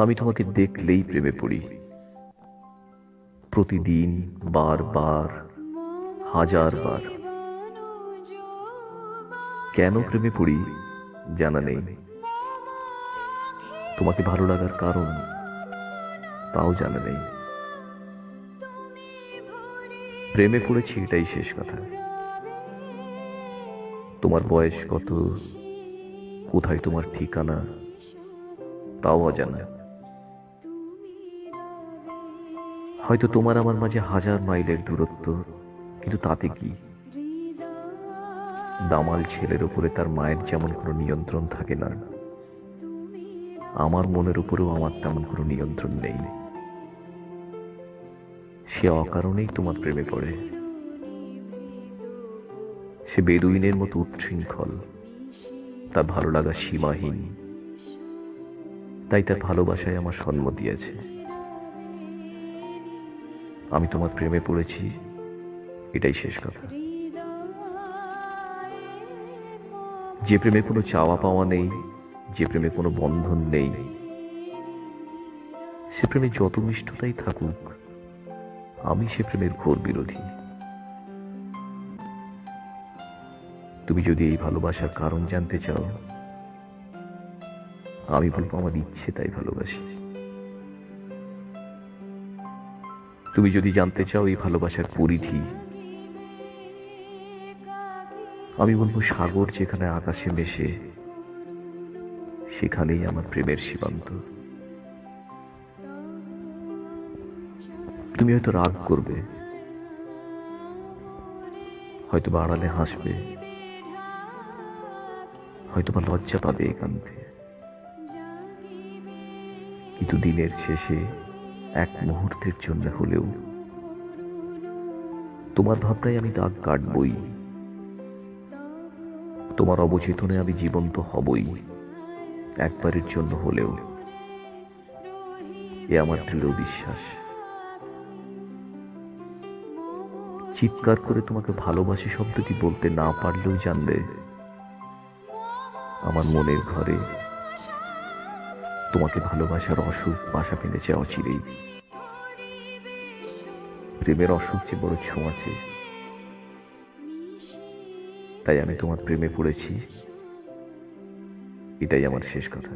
আমি তোমাকে দেখলেই প্রেমে পড়ি। প্রতিদিন, বারবার, হাজার বার। কেন প্রেমে পড়ি, জানা নেই। তোমাকে ভালো লাগার কারণ, তাও জানা নেই। প্রেমে পড়েছি এটাই শেষ কথা। তোমার বয়স কত, কোথায় তোমার ঠিকানা, তাও অজানা। হয়তো তোমার আমার মাঝে হাজার মাইলের দূরত্ব, কিন্তু তাতে কি? দামাল ছেলের উপরে তার মায়ের যেমন কোনো নিয়ন্ত্রণ থাকে না, আমার মনের উপরেও আমার তেমন কোনো নিয়ন্ত্রণ নেই। সে অকারণেই তোমার প্রেমে পড়ে। সে বেদুইনের মতো উচ্ছৃঙ্খল, তার ভালো লাগা সীমাহীন, তাই তার ভালোবাসায় আমার সম্মতি আছে আমি তোমার প্রেমে পড়েছি, এটাই শেষ কথা। যে প্রেমে কোনো চাওয়া পাওয়া নেই, যে প্রেমে কোনো বন্ধন নেই, সে প্রেমে যত মিষ্টতাই থাকুক, আমি সে প্রেমের ঘোর বিরোধী। তুমি যদি এই ভালোবাসার কারণ জানতে চাও, আমি বলব আমার ইচ্ছে তাই ভালোবাসি। তুমি যদি জানতে চাও এই ভালোবাসার পরিধি, আমি বলব সাগর যেখানে আকাশে মেশে, সেখানেই আমার প্রেমের সীমান্ত। তুমি হয়তো রাগ করবে হয়তো বা আড়ালে হাসবে হয়তো বা লজ্জা পাবে একান্তে। কিন্তু দিনের শেষে এক মুহূর্তের জন্য হলেও তোমার ভাবনায় আমি দাগ কাটবই। তোমার অবচেতনে আমি জীবন্ত হবই একবারের জন্য হলেও। এ আমার দৃঢ় বিশ্বাস। চিৎকার করে তোমাকে ভালোবাসি শব্দটি বলতে না পারলেও জানবে, আমার মনের ঘরে তোমাকে ভালোবাসার অসুখ বাসা পেঁধেছে অচিরেই প্রেমের অসুখ যে বড় ছোঁয়াছে তাই আমি তোমার প্রেমে পড়েছি। এটাই আমার শেষ কথা।